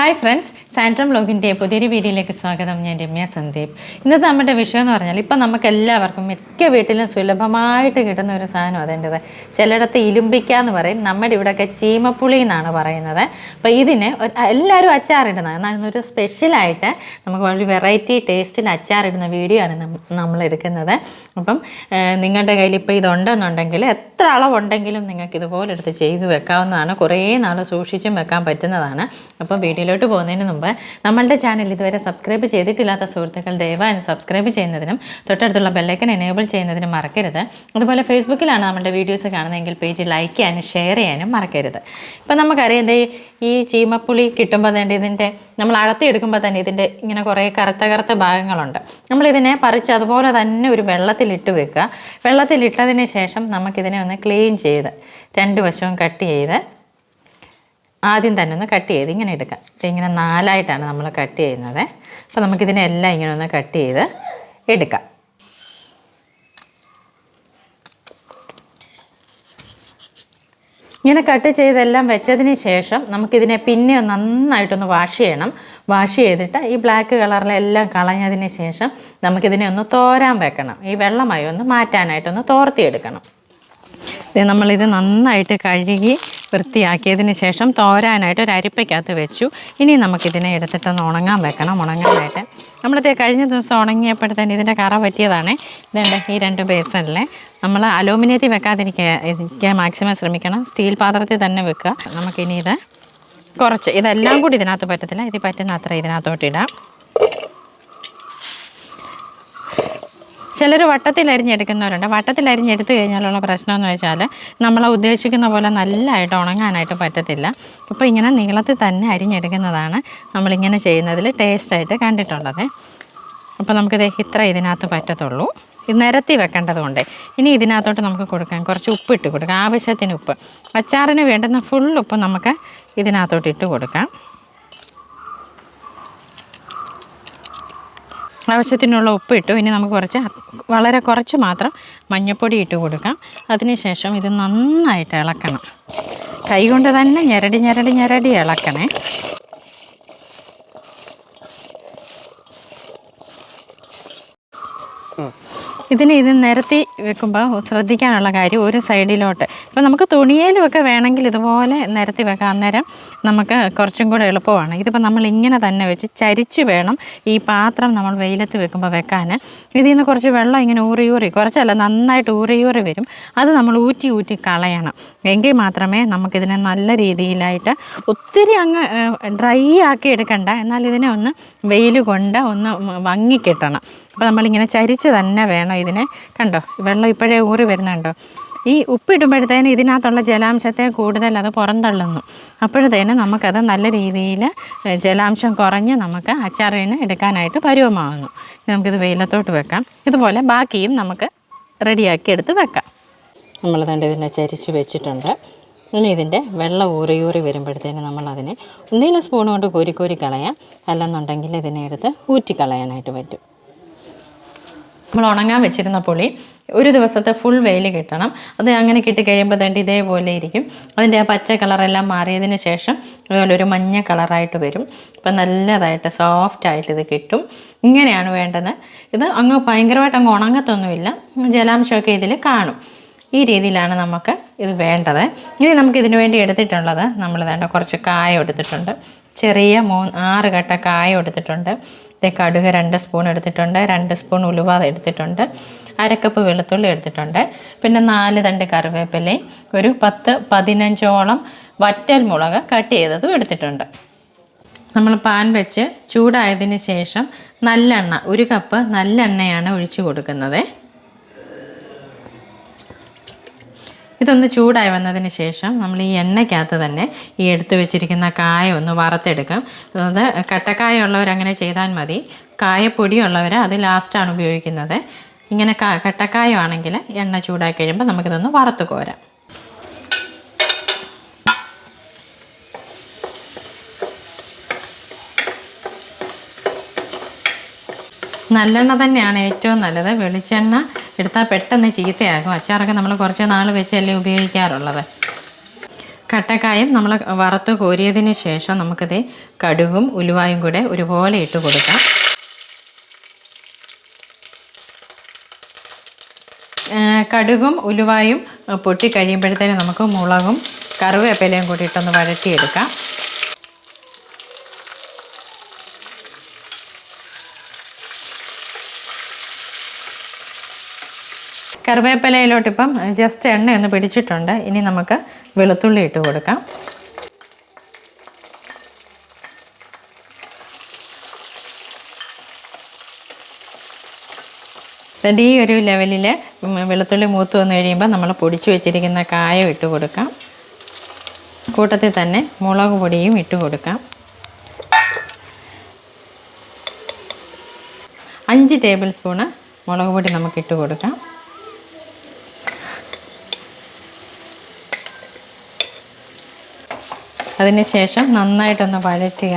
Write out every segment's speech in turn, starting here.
Hi friends, സാൻട്രം ബ്ലോഗിന്റെ പുതിയൊരു വീഡിയോയിലേക്ക് സ്വാഗതം. ഞാൻ രമ്യ സന്ദീപ്. ഇന്നത്തെ നമ്മുടെ വിഷയം എന്ന് പറഞ്ഞാൽ ഇപ്പം നമുക്ക് എല്ലാവർക്കും മിക്ക വീട്ടിലും സുലഭമായിട്ട് കിട്ടുന്ന ഒരു സാധനം അതിന്റെത്. ചിലയിടത്ത് ഇലുമ്പിക്ക എന്ന് പറയും. നമ്മുടെ ഇവിടെയൊക്കെ ചീമപ്പുളി എന്നാണ് പറയുന്നത്. അപ്പോൾ ഇതിന് ഒരു- എല്ലാവരും അച്ചാറിടുന്നത് എന്നാൽ ഇന്നൊരു സ്പെഷ്യലായിട്ട് നമുക്ക് ഒരു വെറൈറ്റി ടേസ്റ്റിൽ അച്ചാറിടുന്ന വീഡിയോ ആണ് നമ്മൾ എടുക്കുന്നത് അപ്പം നിങ്ങളുടെ കയ്യിൽ ഇപ്പോൾ ഇതുണ്ടെന്നുണ്ടെങ്കിൽ എത്ര അളവുണ്ടെങ്കിലും നിങ്ങൾക്ക് ഇതുപോലെ എടുത്ത് ചെയ്തു വെക്കാവുന്നതാണ്. കുറേ നാൾ സൂക്ഷിച്ചും വെക്കാൻ പറ്റുന്നതാണ്. അപ്പം വീഡിയോയിലോട്ട് പോകുന്നതിന് മുമ്പ് നമ്മളുടെ ചാനൽ ഇതുവരെ സബ്സ്ക്രൈബ് ചെയ്തിട്ടില്ലാത്ത സുഹൃത്തുക്കൾ ദയവായി സബ്സ്ക്രൈബ് ചെയ്യുന്നതിനും തൊട്ടടുത്തുള്ള ബെല്ലൈക്കൻ എനേബിൾ ചെയ്യുന്നതിനും മറക്കരുത്. അതുപോലെ ഫേസ്ബുക്കിലാണ് നമ്മുടെ വീഡിയോസ് കാണുന്നതെങ്കിൽ പേജ് ലൈക്ക് ചെയ്യാനും ഷെയർ ചെയ്യാനും മറക്കരുത്. ഇപ്പം നമുക്കറിയാം എന്തേ ഈ ചീമപ്പുളി കിട്ടുമ്പോൾ തന്നെ ഇതിന്റെ നമ്മൾ അഴത്തിയെടുക്കുമ്പോൾ തന്നെ ഇതിന്റെ ഇങ്ങനെ കുറേ കറുത്ത കറുത്ത ഭാഗങ്ങളുണ്ട്. നമ്മളിതിനെ പറിച്ച് അതുപോലെ തന്നെ ഒരു വെള്ളത്തിലിട്ട് വെക്കുക. വെള്ളത്തിലിട്ടതിന് ശേഷം നമുക്കിതിനെ ഒന്ന് ക്ലീൻ ചെയ്ത് രണ്ട് വശവും കട്ട് ചെയ്ത് ആദ്യം തന്നെ ഒന്ന് കട്ട് ചെയ്ത് ഇങ്ങനെ എടുക്കാം. ഇങ്ങനെ നാലായിട്ടാണ് നമ്മൾ കട്ട് ചെയ്യുന്നത്. അപ്പോൾ നമുക്കിതിനെ എല്ലാം ഇങ്ങനെ ഒന്ന് കട്ട് ചെയ്ത് എടുക്കാം. ഇങ്ങനെ കട്ട് ചെയ്തെല്ലാം വെച്ചതിന് ശേഷം നമുക്കിതിനെ പിന്നെ നന്നായിട്ടൊന്ന് വാഷ് ചെയ്യണം. വാഷ് ചെയ്തിട്ട് ഈ ബ്ലാക്ക് കളറിലെല്ലാം കളഞ്ഞതിന് ശേഷം നമുക്കിതിനെ ഒന്ന് തോരാൻ വെക്കണം. ഈ വെള്ളമായി ഒന്ന് മാറ്റാനായിട്ടൊന്ന് തോർത്തിയെടുക്കണം. ഇത് നമ്മളിത് നന്നായിട്ട് കഴുകി വൃത്തിയാക്കിയതിന് ശേഷം തോരാനായിട്ട് ഒരു അരിപ്പയ്ക്കകത്ത് വെച്ചു. ഇനി നമുക്കിതിനെ എടുത്തിട്ടൊന്ന് ഉണങ്ങാൻ വെക്കണം ഉണങ്ങാനായിട്ട്. നമ്മളത്തെ കഴിഞ്ഞ ദിവസം ഉണങ്ങിയപ്പോഴത്തേന് ഇതിന്റെ കറ പറ്റിയതാണ്. ഇതുണ്ട് ഈ രണ്ട് ബേസണിലെ നമ്മൾ അലൂമിനിയത്തിൽ ഇരിക്കാൻ മാക്സിമം ശ്രമിക്കണം. സ്റ്റീൽ പാത്രത്തിൽ തന്നെ വെക്കുക. നമുക്കിനി ഇത് കുറച്ച് ഇതെല്ലാം കൂടി ഇതിനകത്ത് പറ്റത്തില്ല. ഇത് പറ്റുന്ന അത്ര ഇതിനകത്തോട്ട് ഇടാം. ചിലർ വട്ടത്തിൽ അരിഞ്ഞെടുക്കുന്നവരുണ്ട്. വട്ടത്തിൽ അരിഞ്ഞെടുത്ത് കഴിഞ്ഞാലുള്ള പ്രശ്നം എന്ന് വെച്ചാൽ നമ്മൾ ഉദ്ദേശിക്കുന്ന പോലെ നല്ലതായിട്ട് ഉണങ്ങാനായിട്ട് പറ്റത്തില്ല. ഇപ്പോൾ ഇങ്ങനെ നീളത്തിൽ തന്നെ അരിഞ്ഞെടുക്കുന്നതാണ് നമ്മളിങ്ങനെ ചെയ്യുന്നതിൽ ടേസ്റ്റായിട്ട് കണ്ടിട്ടുള്ളത്. അപ്പോൾ നമുക്കിത് ഇത്ര ഇതിനകത്ത് പറ്റത്തുള്ളൂ. ഇത് നിരത്തി വെക്കേണ്ടതുകൊണ്ട് ഇനി ഇതിനകത്തോട്ട് നമുക്ക് കൊടുക്കാൻ കുറച്ച് ഉപ്പ് ഇട്ട് കൊടുക്കാം. ആവശ്യത്തിന് ഉപ്പ്. അച്ചാറിന് വേണ്ടുന്ന ഫുൾ ഉപ്പ് നമുക്ക് ഇതിനകത്തോട്ട് ഇട്ട് കൊടുക്കാം. ആവശ്യത്തിനുള്ള ഉപ്പ് ഇട്ടു. ഇനി നമുക്ക് കുറച്ച് വളരെ കുറച്ച് മാത്രം മഞ്ഞൾപ്പൊടി ഇട്ട് കൊടുക്കാം. അതിനുശേഷം ഇത് നന്നായിട്ട് ഇളക്കണം. കൈകൊണ്ട് തന്നെ ഞെരടി ഞെരടി ഞെരടി ഇളക്കണേ. ഇതിന് ഇത് നിരത്തി വെക്കുമ്പോൾ ശ്രദ്ധിക്കാനുള്ള കാര്യം ഒരു സൈഡിലോട്ട്. ഇപ്പം നമുക്ക് തുണിയേലുമൊക്കെ വേണമെങ്കിൽ ഇതുപോലെ നിരത്തി വെക്കാം. അന്നേരം നമുക്ക് കുറച്ചും കൂടെ എളുപ്പമാണ്. ഇതിപ്പോൾ നമ്മൾ ഇങ്ങനെ തന്നെ വെച്ച് ചരിച്ച് വേണം ഈ പാത്രം നമ്മൾ വെയിലത്ത് വെക്കുമ്പോൾ വെക്കാൻ ഇതിൽ നിന്ന് കുറച്ച് വെള്ളം ഇങ്ങനെ ഊറി ഊറി കുറച്ചല്ല നന്നായിട്ട് ഊറി ഊറി വരും. അത് നമ്മൾ ഊറ്റി ഊറ്റി കളയണം. എങ്കിൽ മാത്രമേ നമുക്കിതിനെ നല്ല രീതിയിലായിട്ട് ഒത്തിരി അങ്ങ് ഡ്രൈ ആക്കി എടുക്കണ്ട. എന്നാൽ ഇതിനെ ഒന്ന് വെയിൽ കൊണ്ട് ഒന്ന് ഭംഗി കിട്ടണം അപ്പോൾ നമ്മളിങ്ങനെ ചരിച്ച് തന്നെ വേണം ഇതിനെ. കണ്ടോ? വെള്ളം ഇപ്പോഴേ ഊറി വരുന്നുണ്ടോ? ഈ ഉപ്പിടുമ്പോഴത്തേന് ഇതിനകത്തുള്ള ജലാംശത്തെ കൂടുതൽ അത് പുറന്തള്ളുന്നു. അപ്പോഴത്തേന് നമുക്കത് നല്ല രീതിയിൽ ജലാംശം കുറഞ്ഞ് നമുക്ക് അച്ചാറിന് എടുക്കാനായിട്ട് പരുവമാകുന്നു നമുക്കിത് വെയിലത്തോട്ട് വെക്കാം. ഇതുപോലെ ബാക്കിയും നമുക്ക് റെഡിയാക്കി എടുത്ത് വെക്കാം. നമ്മൾ തന്നെ ഇതിനെ ചരിച്ച് വെച്ചിട്ടുണ്ട്. ഇനി ഇതിന്റെ വെള്ളം ഊറി ഊറി വരുമ്പോഴത്തേന് നമ്മളതിനെ എന്തെങ്കിലും സ്പൂൺ കൊണ്ട് കോരി കോരി കളയാം. അല്ലെന്നുണ്ടെങ്കിൽ ഇതിനെ എടുത്ത് ഊറ്റിക്കളയാനായിട്ട് പറ്റും. നമ്മൾ ഉണങ്ങാൻ വെച്ചിരുന്ന പുളി ഒരു ദിവസത്തെ ഫുൾ വെയിൽ കിട്ടണം. അത് അങ്ങനെ കിട്ടി കഴിയുമ്പോൾ തന്നെ ഇതേപോലെ ഇരിക്കും. അതിന്റെ ആ പച്ച കളറെല്ലാം മാറിയതിന് ശേഷം അതുപോലെ ഒരു മഞ്ഞ കളറായിട്ട് വരും. അപ്പം നല്ലതായിട്ട് സോഫ്റ്റായിട്ട് ഇത് കിട്ടും. ഇങ്ങനെയാണ് വേണ്ടത്. ഇത് അങ്ങ് ഭയങ്കരമായിട്ട് അങ്ങ് ഉണങ്ങത്തൊന്നുമില്ല. ജലാംശമൊക്കെ ഇതിൽ കാണും. ഈ രീതിയിലാണ് നമുക്ക് ഇത് വേണ്ടത്. ഇനി നമുക്ക് ഇതിനു വേണ്ടി എടുത്തിട്ടുള്ളത് നമ്മൾ വേണ്ട കുറച്ച് കായ എടുത്തിട്ടുണ്ട്. ചെറിയ മൂന്ന് ആറ് കട്ട കായ എടുത്തിട്ടുണ്ട്. കടുക് രണ്ട് സ്പൂൺ എടുത്തിട്ടുണ്ട് രണ്ട് സ്പൂൺ ഉലുവ എടുത്തിട്ടുണ്ട് അരക്കപ്പ് വെളുത്തുള്ളി എടുത്തിട്ടുണ്ട്. പിന്നെ നാല് തണ്ട് കറിവേപ്പിലയും ഒരു പത്ത് പതിനഞ്ചോളം വറ്റൽ മുളക് കട്ട് ചെയ്തതും എടുത്തിട്ടുണ്ട്. നമ്മൾ പാൻ വെച്ച് ചൂടായതിന് ശേഷം നല്ലെണ്ണ ഒരു കപ്പ് നല്ലെണ്ണയാണ് ഒഴിച്ചു കൊടുക്കുന്നത്. ഇതൊന്ന് ചൂടായി വന്നതിന് ശേഷം നമ്മൾ ഈ എണ്ണയ്ക്കകത്ത് തന്നെ ഈ എടുത്തു വെച്ചിരിക്കുന്ന കായ ഒന്ന് വറുത്തെടുക്കും. അതായത് കട്ടക്കായ ഉള്ളവരങ്ങനെ ചെയ്താൽ മതി. കായപ്പൊടി ഉള്ളവർ അത് ലാസ്റ്റാണ് ഉപയോഗിക്കുന്നത്. ഇങ്ങനെ ക കട്ടക്കായമാണെങ്കിൽ എണ്ണ ചൂടാക്കി കഴിയുമ്പോൾ നമുക്കിതൊന്ന് വറുത്ത് കോരാം. നല്ലെണ്ണ തന്നെയാണ് ഏറ്റവും നല്ലത്. വെളിച്ചെണ്ണ എടുത്താൽ പെട്ടെന്ന് ചീത്തയാകും അച്ചാറൊക്കെ നമ്മൾ കുറച്ച് നാൾ വെച്ചല്ലേ ഉപയോഗിക്കാറുള്ളത്. കട്ടക്കായും നമ്മൾ വറുത്ത് കോരിയതിന് ശേഷം നമുക്കത് കടുകും ഉലുവായും കൂടെ ഒരുപോലെ ഇട്ട് കൊടുക്കാം. കടുകും ഉലുവായും പൊട്ടി കഴിയുമ്പോഴത്തേനും നമുക്ക് മുളകും കറിവേപ്പിലയും കൂടി ഇട്ടൊന്ന് വഴറ്റിയെടുക്കാം. കറിവേപ്പിലയിലോട്ട് ഇപ്പം ജസ്റ്റ് എണ്ണ ഒന്ന് പിടിച്ചിട്ടുണ്ട്. ഇനി നമുക്ക് വെളുത്തുള്ളി ഇട്ട് കൊടുക്കാം. ഈ ഒരു ലെവലിൽ വെളുത്തുള്ളി മൂത്ത് വന്ന് കഴിയുമ്പോൾ നമ്മൾ പൊടിച്ചു വെച്ചിരിക്കുന്ന കായം ഇട്ട് കൊടുക്കാം. കൂട്ടത്തിൽ തന്നെ മുളക് പൊടിയും ഇട്ട് കൊടുക്കാം. അഞ്ച് ടേബിൾ സ്പൂണ് മുളക് പൊടി നമുക്ക് ഇട്ട് കൊടുക്കാം. അതിന് ശേഷം നന്നായിട്ടൊന്ന് വഴറ്റുക.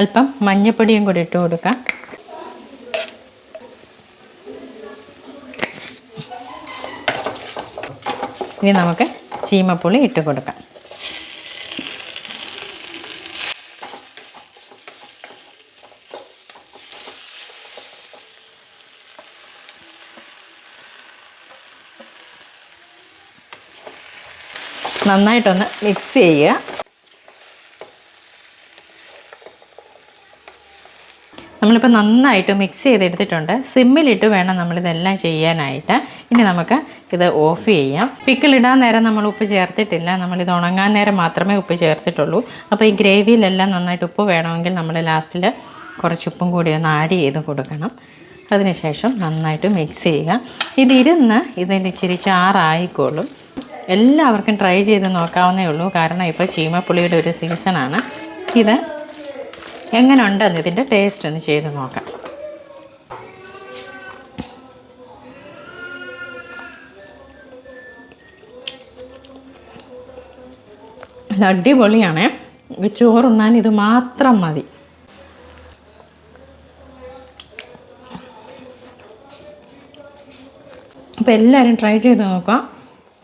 അല്പം മഞ്ഞപ്പൊടിയും കൂടി ഇട്ട് കൊടുക്കാം. ഇനി നമുക്ക് ചീമപ്പുളി ഇട്ട് കൊടുക്കാം. നന്നായിട്ടൊന്ന് മിക്സ് ചെയ്യുക. നമ്മളിപ്പോൾ നന്നായിട്ട് മിക്സ് ചെയ്തെടുത്തിട്ടുണ്ട്. സിമ്മിലിട്ട് വേണം നമ്മളിതെല്ലാം ചെയ്യാനായിട്ട്. ഇനി നമുക്ക് ഇത് ഓഫ് ചെയ്യാം. പിക്കിളിടാൻ നേരം നമ്മൾ ഉപ്പ് ചേർത്തിട്ടില്ല. നമ്മളിത് ഉണങ്ങാൻ നേരം മാത്രമേ ഉപ്പ് ചേർത്തിട്ടുള്ളൂ. അപ്പോൾ ഈ ഗ്രേവിയിലെല്ലാം നന്നായിട്ട് ഉപ്പ് വേണമെങ്കിൽ നമ്മൾ ലാസ്റ്റിൽ കുറച്ച് ഉപ്പും കൂടി ഒന്ന് ആഡ് ചെയ്ത് കൊടുക്കണം. അതിനുശേഷം നന്നായിട്ട് മിക്സ് ചെയ്യുക. ഇതിരുന്ന് ഇതിൽ ഇച്ചിരി ചാറായിക്കോളും. എല്ലാവർക്കും ട്രൈ ചെയ്ത് നോക്കാവുന്നേ ഉള്ളൂ. കാരണം ഇപ്പോൾ ചീമപ്പുളിയുടെ ഒരു സീസണാണ് ഇത് എങ്ങനെ ഉണ്ടെന്ന് ഇതിന്റെ ടേസ്റ്റ് ഒന്ന് ചെയ്ത് നോക്കാം. അടിപൊളിയാണ്. ചോറുണ്ണാൻ ഇത് മാത്രം മതി. അപ്പോൾ എല്ലാവരും ട്രൈ ചെയ്ത് നോക്കാം.